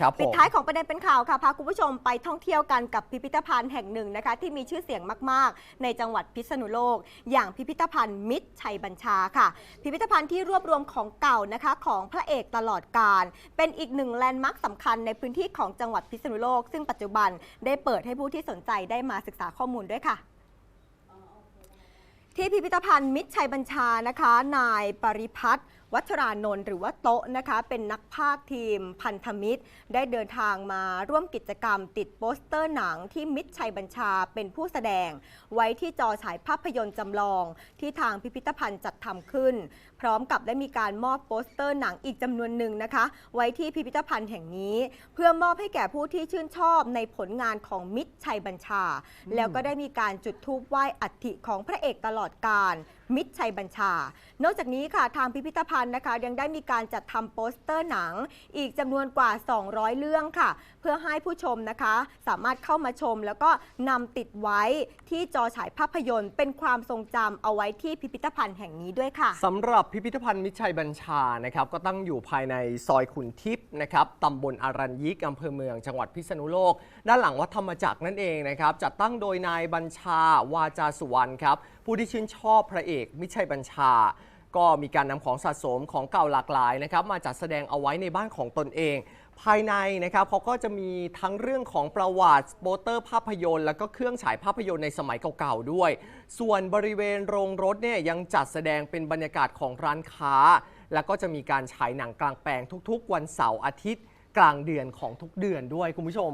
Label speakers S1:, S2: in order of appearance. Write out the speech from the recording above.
S1: ครับผม
S2: ปิดท้ายของประเด็นเป็นข่าวค่ะพาคุณผู้ชมไปท่องเที่ยวกันกับพิพิธภัณฑ์แห่งหนึ่งนะคะ ที่มีชื่อเสียงมาก ๆ ในจังหวัดพิษณุโลก อย่างพิพิธภัณฑ์มิตรชัยบัญชาค่ะ พิพิธภัณฑ์ที่รวบรวมของเก่านะคะของพระเอกตลอดกาลเป็นอีกหนึ่งแลนด์มาร์คสำคัญในพื้นที่ของจังหวัดพิษณุโลก ซึ่งปัจจุบันได้เปิดให้ผู้ที่สนใจได้มาศึกษาข้อมูลด้วยค่ะที่พิพิธภัณฑ์มิตรชัยบัญชานะคะ นายปริพัฒน์ วัชรานนท์หรือว่าโต๊ะนะคะเป็นนักภาคทีมพันธมิตร ได้เดินทางมาร่วมกิจกรรมติดโปสเตอร์หนังที่มิตรชัยบัญชาเป็นผู้แสดง ไว้ที่จอฉายภาพยนตร์จำลองที่ทางพิพิธภัณฑ์จัดทำขึ้น พร้อมกับได้มีการมอบโปสเตอร์หนังอีกจำนวนหนึ่งนะคะ ไว้ที่พิพิธภัณฑ์แห่งนี้ เพื่อมอบให้แก่ผู้ที่ชื่นชอบในผลงานของมิตรชัยบัญชา แล้วก็ได้มีการจุดธูปไหว้อัฐิของพระเอกตลอดกาลมิตรชัยบัญชา นอกจากนี้ค่ะทางพิพิธภัณฑ์นะคะ ยังได้มีการจัดทำโปสเตอร์หนัง อีกจำนวนกว่า 200 เรื่องค่ะ เพื่อให้ผู้ชมนะคะ สามารถเข้ามาชม แล้วก็นำติดไว้ที่จอฉายภาพยนตร์ เป็นความทรงจำเอาไว้ที่พิพิธภัณฑ์แห่งนี้ด้วยค่ะ
S1: สำหรับพิพิธภัณฑ์มิตรชัยบัญชานะครับก็ตั้งอยู่ภายในซอยขุนทิพย์นะครับตำบลอารัญยิกอำเภอเมืองจังหวัดพิษณุโลก ด้านหลังวัดธรรมจักรนั่นเองนะครับจัดตั้งโดยนายบัญชาวาจาสุวรรณครับผู้ที่ชื่นชอบพระเอกมิชัยบัญชา ก็มีการนำของสะสมของเก่าหลากหลายนะครับมาจัดแสดงเอาไว้ในบ้านของตนเอง ภายในนะครับเขาก็จะมีทั้งเรื่องของประวัติโปสเตอร์ภาพยนตร์แล้วก็เครื่องฉายภาพยนตร์ในสมัยเก่าๆด้วย ส่วนบริเวณโรงรถเนี่ยยังจัดแสดงเป็นบรรยากาศของร้านค้า แล้วก็จะมีการฉายหนังกลางแปลงทุกๆ วันเสาร์อาทิตย์ กลางเดือนของทุกเดือนด้วยคุณผู้ชม